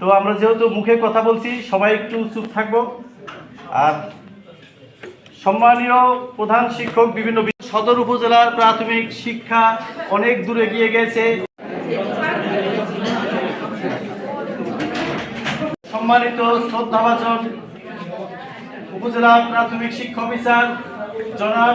তো আমরা যেহেতু মুখে কথা বলছি, সবাই একটু চুপ থাকব। আর সম্মানীয় প্রধান শিক্ষক বিভিন্ন সদর উপজেলার প্রাথমিক শিক্ষা অনেক দূরে গিয়ে গেছে। সম্মানিত শ্রদ্ধাভাজন উপজেলা প্রাথমিক শিক্ষা অফিসার, জনাব